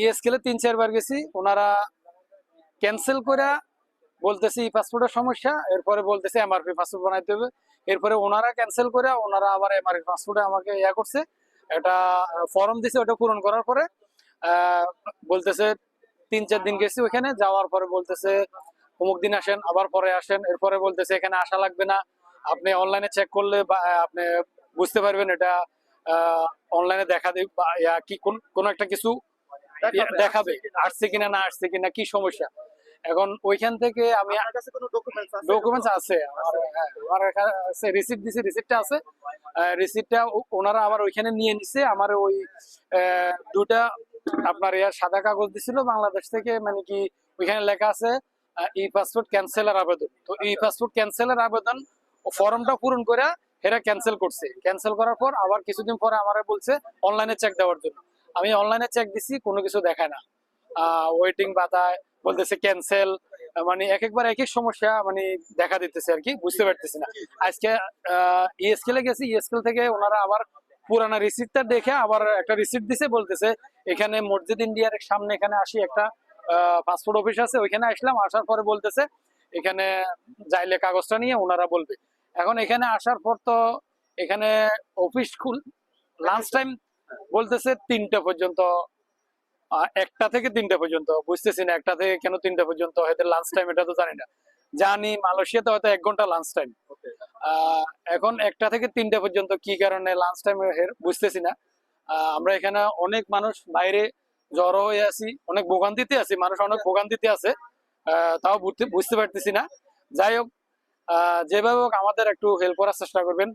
ইএসকেলে তিন, চারবার গেছি। ওনারা ক্যান্সেল করে বলতেছে ই পাসপোর্টের সমস্যা। এরপরে বলতেছে, এমআরপি পাসপোর্ট বানাইতে হবে। এরপরে ওনারা ক্যান্সেল করে ওনারা আবার এমআরপি পাসপোর্টে আমাকে ইয়া করছে। এটা ফর্ম দিছে, ওটা পূরণ করার পরে বলতেছে, তিন, চার দিন গেছি ওখানে যাওয়ার পরে বলতেছে, অমুক দিন আসেন, আবার পরে আসেন। এরপরে বলতেছে, এখানে আসা লাগবে না। আপনি অনলাইনে চেক করলে আপনি বুঝতে পারবেন এটা অনলাইনে দেখা দেবে বা কি কোন একটা কিছু দেখাবে আসছে কিনা না আসছে কিনা কি সমস্যা? এখন ওইখান থেকে আমি ডকুমেন্টস আছে? আমার কাছে রিসিপ্ট দিছে রিসিপ্টটা আছে। রিসিপ্টটা ওনারা আবার ওইখানে নিয়ে নিছে আমার ওই দুটা আপনার ইয়ার সাদা কাগজ দিছিল বাংলাদেশ থেকে মানে কি ওইখানে লেখা আছে ই পাসপোর্ট ক্যান্সেলের আবেদন। তো ই পাসপোর্ট ক্যান্সেলের আবেদন ফর্মটা পূরণ করে এরা ক্যান্সেল করছে। ক্যান্সেল করার পর আবার কিছুদিন পরে আমারে বলছে অনলাইনে চেক দেওয়ার জন্য। আমি অনলাইনে চেক দিছি, কোনো কিছু দেখায় না। ওয়েটিং বাতায় বলতেছে ক্যান্সেল মানে এক একবার এক এক সমস্যা মানে দেখা দিতেছে আর কি, বুঝতে পারতেছি না। আজকে ইএসকেলে গেছি ইএসকেল থেকে ওনারা আবার পুরানা রিসিপ্টটা দেখে আবার একটা রিসিপ্ট দিছে, বলতেছে এখানে মসজিদ ইন্ডিয়ার সামনে এখানে আসি একটা পাসপোর্ট অফিস আছে, ওইখানে আসলাম, আসার পরে বলতেছে এখানে যাইলে কাগজটা নিয়ে ওনারা বলবে। এখন এখানে আসার পর তো এখানে অফিস লাঞ্চ টাইম বলতেছে তিনটা পর্যন্ত আহ, একটা থেকে তিনটা পর্যন্ত। বুঝতেছি না একটা থেকে কেন তিনটা পর্যন্ত? হয়তো লাঞ্চ টাইম এটা তো জানি না। জানি মালয়েশিয়াতে হয়তো এক ঘণ্টা লাঞ্চ টাইম এখন একটা থেকে তিনটা পর্যন্ত কি কারণে লাঞ্চ টাইম বুঝতেছি না। আহ, আমরা এখানে অনেক মানুষ বাইরে জড়ো হয়ে আছি অনেক ভোগান্তিতে আছি। মানুষ অনেক ভোগান্তিতে আছে আহ, তাও বুঝতে পারতেছি না। যাই হোক যেভাবে হোক আমাদের একটু হেল্প করার চেষ্টা করবেন।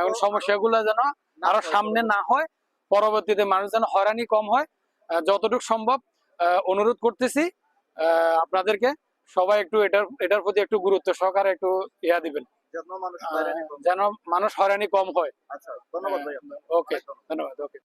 এবং সমস্যাগুলো যেন আরও সামনে না হয় পরবর্তীতে মানুষ যেন হয়রানি কম হয়। যতটুকু সম্ভব অনুরোধ করতেছি আপনাদেরকে সবাই একটু এটার এটার প্রতি একটু গুরুত্ব সহকারে একটু ইয়া দিবেন। যেন মানুষ হয়রানি কম হয়। আচ্ছা ধন্যবাদ ভাই ওকে ধন্যবাদ ওকে।